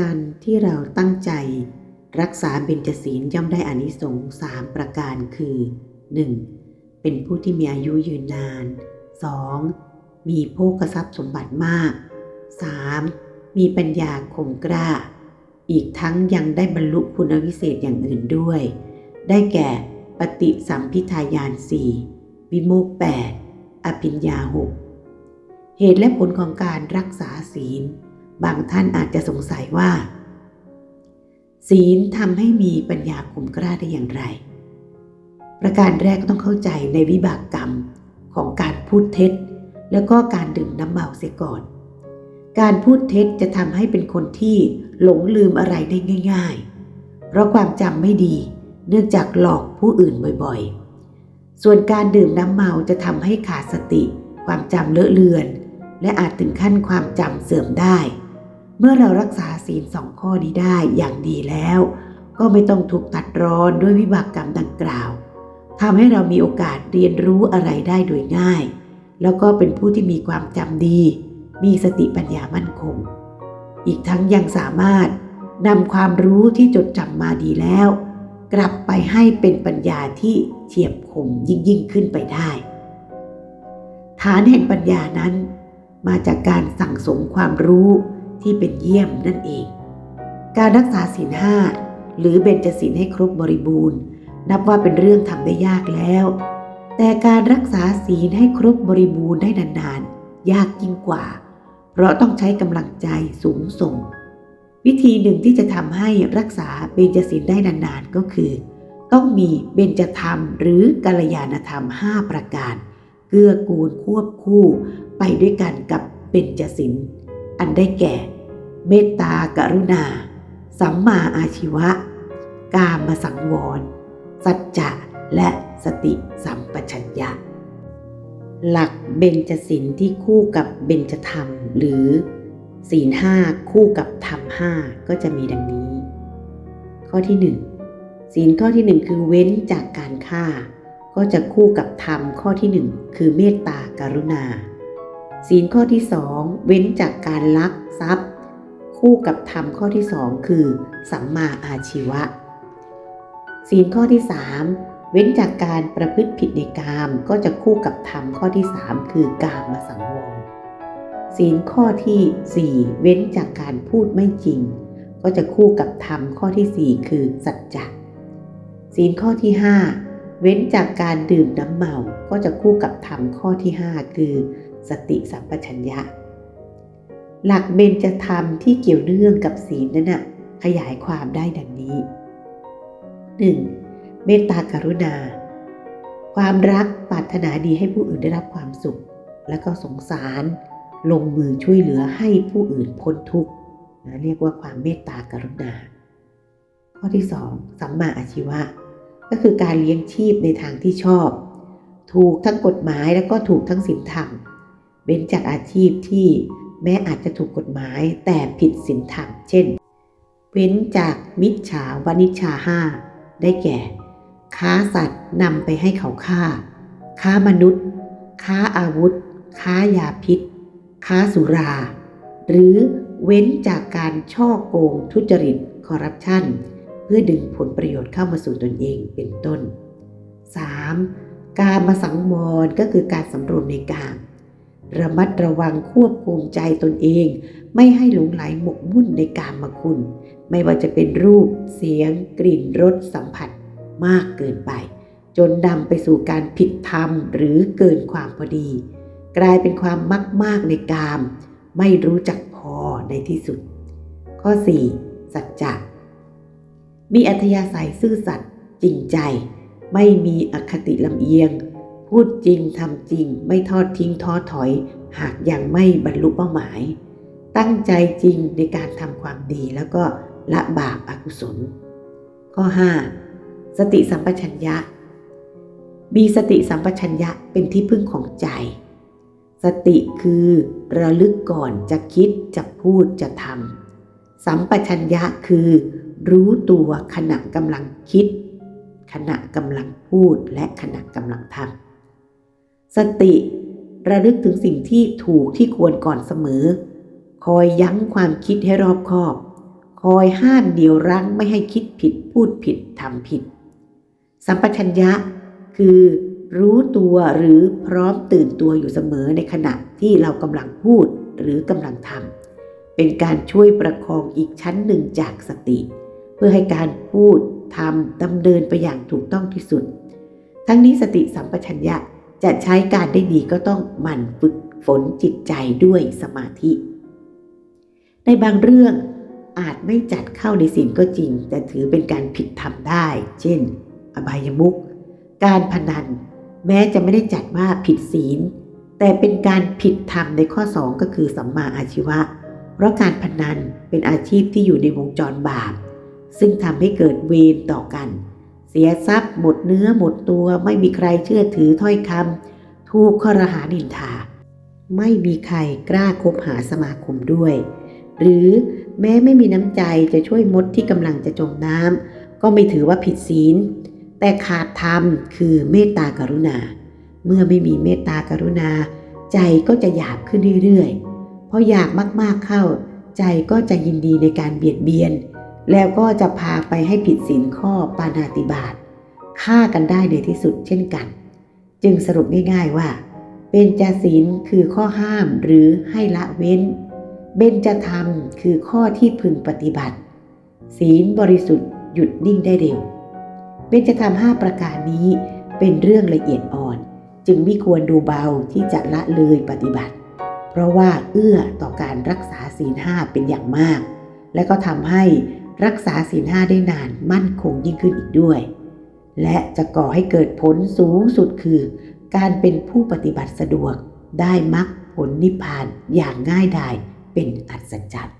การที่เราตั้งใจรักษาเบญจศีลย่อมได้อานิสงส์สามประการคือ 1. เป็นผู้ที่มีอายุยืนนาน 2. มีโภคทรัพย์สมบัติมาก 3. มีปัญญาคมกล้า อีกทั้งยังได้บรรลุคุณวิเศษอย่างอื่นด้วย ได้แก่ปฏิสัมพิทายานสี่วิโมกแปดอภิญญาหกเหตุและผลของการรักษาศีล บางท่านอาจจะสงสัยว่า ศีลทำให้มีปัญญาคมกล้าได้อย่างไร ประการแรกก็ต้องเข้าใจในวิบากกรรมของการพูดเท็จ แล้วก็การดื่มน้ำเมาเสียก่อน การพูดเท็จจะทำให้เป็นคนที่หลงลืมอะไรได้ง่าย ๆ เพราะความจำไม่ดี เนื่องจากหลอกผู้อื่นบ่อยๆ ส่วนการดื่มน้ำเมาจะทำให้ขาดสติ ความจำเลอะเลือน และอาจถึงขั้นความจำเสื่อมได้ เมื่อเรารักษาศีลสองข้อนี้ได้อย่างดีแล้ว ก็ไม่ต้องถูกตัดรอนด้วยวิบากกรรมดังกล่าวทำให้เรามีโอกาสเรียนรู้อะไรได้โดยง่าย แล้วก็เป็นผู้ที่มีความจำดี มีสติปัญญามั่นคง อีกทั้งยังสามารถนำความรู้ที่จดจำมาดีแล้ว กลับไปให้เป็นปัญญาที่เฉียบคมยิ่งยิ่งขึ้นไปได้ ฐานแห่งปัญญานั้น มาจากการสั่งสมความรู้ ที่เป็นเยี่ยมนั่นเอง การรักษาศีลห้าหรือเบญจศีลให้ครบบริบูรณ์ นับว่าเป็นเรื่องทำได้ยากแล้ว แต่การรักษาศีลให้ครบบริบูรณ์ได้นานๆ ยากยิ่งกว่า เพราะต้องใช้กำลังใจสูงส่ง วิธีหนึ่งที่จะทำให้รักษาเบญจศีลได้นานๆก็คือ ต้องมีเบญจธรรมหรือกัลยาณธรรม 5 ประการเกื้อกูลควบคู่ไปด้วยกันกับเบญจศีลอันได้แก่ เมตตากรุณา สัมมาอาชีวะ กามสังวร สัจจะและสติสัมปชัญญะ หลักเบญจศีลที่คู่กับเบญจธรรม หรือศีลห้าคู่กับธรรมห้าก็จะมีดังนี้ ข้อที่หนึ่งศีลข้อที่หนึ่งคือเว้นจากการฆ่า ก็จะคู่กับธรรมข้อที่หนึ่งคือเมตตากรุณา ศีลข้อที่สองเว้นจากการลักทรัพย์ คู่กับธรรมข้อที่สองคือ สัมมาอาชีวะ ศีลข้อที่สามเว้นจากการประพฤติผิดในกามก็จะคู่กับธรรมข้อที่สามคือกามมาสังวรศีลข้อที่สี่เว้นจากการพูดไม่จริง ก็จะคู่กับธรรมข้อที่สี่คือสัจจะศีลข้อที่ห้าเว้นจากการดื่มน้ำเมา ก็จะคู่กับธรรมข้อที่ห้าคือ สติสัมปชัญญะ หลักเบญจธรรมที่เกี่ยวเนื่องกับศีลนั้นนะขยายความได้ดังนี้ 1. เมตตากรุณา ความรักปรารถนาดีให้ผู้อื่นได้รับความสุข และก็สงสาร ลงมือช่วยเหลือให้ผู้อื่นพ้นทุกข์นะเรียกว่าความเมตตากรุณา ข้อที่ 2. สัมมาอาชีวะ ก็คือการเลี้ยงชีพในทางที่ชอบ ถูกทั้งกฎหมายและก็ถูกทั้งศีลธรรมเว้นจากอาชีพที่ แม้อาจจะถูกกฎหมายแต่ผิดศีลธรรม เช่น เว้นจากมิจฉาวานิชชาห้าได้แก่ ค้าสัตว์นำไปให้เขาฆ่า ค้ามนุษย์ ค้าอาวุธ ค้ายาพิษ ค้าสุรา หรือเว้นจากการช่อโกงทุจริตคอร์รัปชันเพื่อดึงผลประโยชน์เข้ามาสู่ตนเองเป็นต้น 3. การมาสังวรก็คือการสำรวมในกาม ระมัดระวังควบคุมใจตนเอง ไม่ให้หลงไหลหมกมุ่นในกามคุณ ไม่ว่าจะเป็นรูป เสียง กลิ่นรสสัมผัสมากเกินไป จนนำไปสู่การผิดธรรมหรือเกินความพอดี กลายเป็นความมักมากในกาม ไม่รู้จักพอในที่สุด ข้อ 4. สัจจะมีอัธยาศัยซื่อสัตย์จริงใจ ไม่มีอคติลำเอียง พูดจริงทำจริง ไม่ทอดทิ้งท้อถอย หากยังไม่บรรลุเป้าหมาย ตั้งใจจริงในการทำความดีแล้วก็ละบาปอากุศล ข้อ 5. สติสัมปชัญญะ มีสติสัมปชัญญะเป็นที่พึ่งของใจ สติคือระลึกก่อนจะคิดจะพูดจะทำสัมปชัญญะคือรู้ตัวขณะกำลังคิด ขณะกำลังพูดและขณะกำลังทำ สติ ระลึกถึงสิ่งที่ถูกที่ควรก่อนเสมอ คอยยั้งความคิดให้รอบคอบ คอยห้ามเดียวรั้งไม่ให้คิดผิดพูดผิดทำผิด สัมปชัญญะคือรู้ตัวหรือพร้อมตื่นตัวอยู่เสมอในขณะที่เรากำลังพูดหรือกำลังทำเป็นการช่วยประคองอีกชั้นหนึ่งจากสติ เพื่อให้การพูดทำดำเนินไปอย่างถูกต้องที่สุด ทั้งนี้สติสัมปชัญญะ จะใช้การได้ดีก็ต้องหมั่นฝึกฝนจิตใจด้วยสมาธิ ในบางเรื่องอาจไม่จัดเข้าในศีลก็จริง แต่ถือเป็นการผิดธรรมได้ เช่น อบายมุขการพนัน แม้จะไม่ได้จัดว่าผิดศีล แต่เป็นการผิดธรรมในข้อ 2 ก็คือสัมมาอาชีวะ เพราะการพนันเป็นอาชีพที่อยู่ในวงจรบาป ซึ่งทำให้เกิดเวรต่อกัน เสียทรัพย์หมดเนื้อหมดตัวไม่มีใครเชื่อถือถ้อยคำถูกข้อรหานินทา ไม่มีใครกล้าคบหาสมาคมด้วย หรือแม้ไม่มีน้ำใจจะช่วยมดที่กำลังจะจมน้ำก็ไม่ถือว่าผิดศีล แต่ขาดธรรมคือเมตตากรุณา เมื่อไม่มีเมตตากรุณา ใจก็จะหยาบขึ้นเรื่อยๆเพราะอยากมากๆเข้า ใจก็จะยินดีในการเบียดเบียน แล้วก็จะพาไปให้ผิดศีลข้อปานาติบาตฆ่ากันได้ในที่สุดเช่นกัน จึงสรุปง่ายๆว่าเบญจศีลคือข้อห้ามหรือให้ละเว้น เบญจธรรมคือข้อที่พึงปฏิบัติ ศีลบริสุทธิ์หยุดนิ่งได้เร็ว เบญจธรรมห้าประการนี้เป็นเรื่องละเอียดอ่อน จึงไม่ควรดูเบาที่จะละเลยปฏิบัติ เพราะว่าเอื้อต่อการรักษาศีลห้าเป็นอย่างมาก และก็ทำให้ รักษาศีลห้าได้นานมั่นคงยิ่งขึ้นอีกด้วย และจะก่อให้เกิดผลสูงสุดคือ การเป็นผู้ปฏิบัติสะดวกได้มรรคผลนิพพานอย่างง่ายดายเป็นอัศจรรย์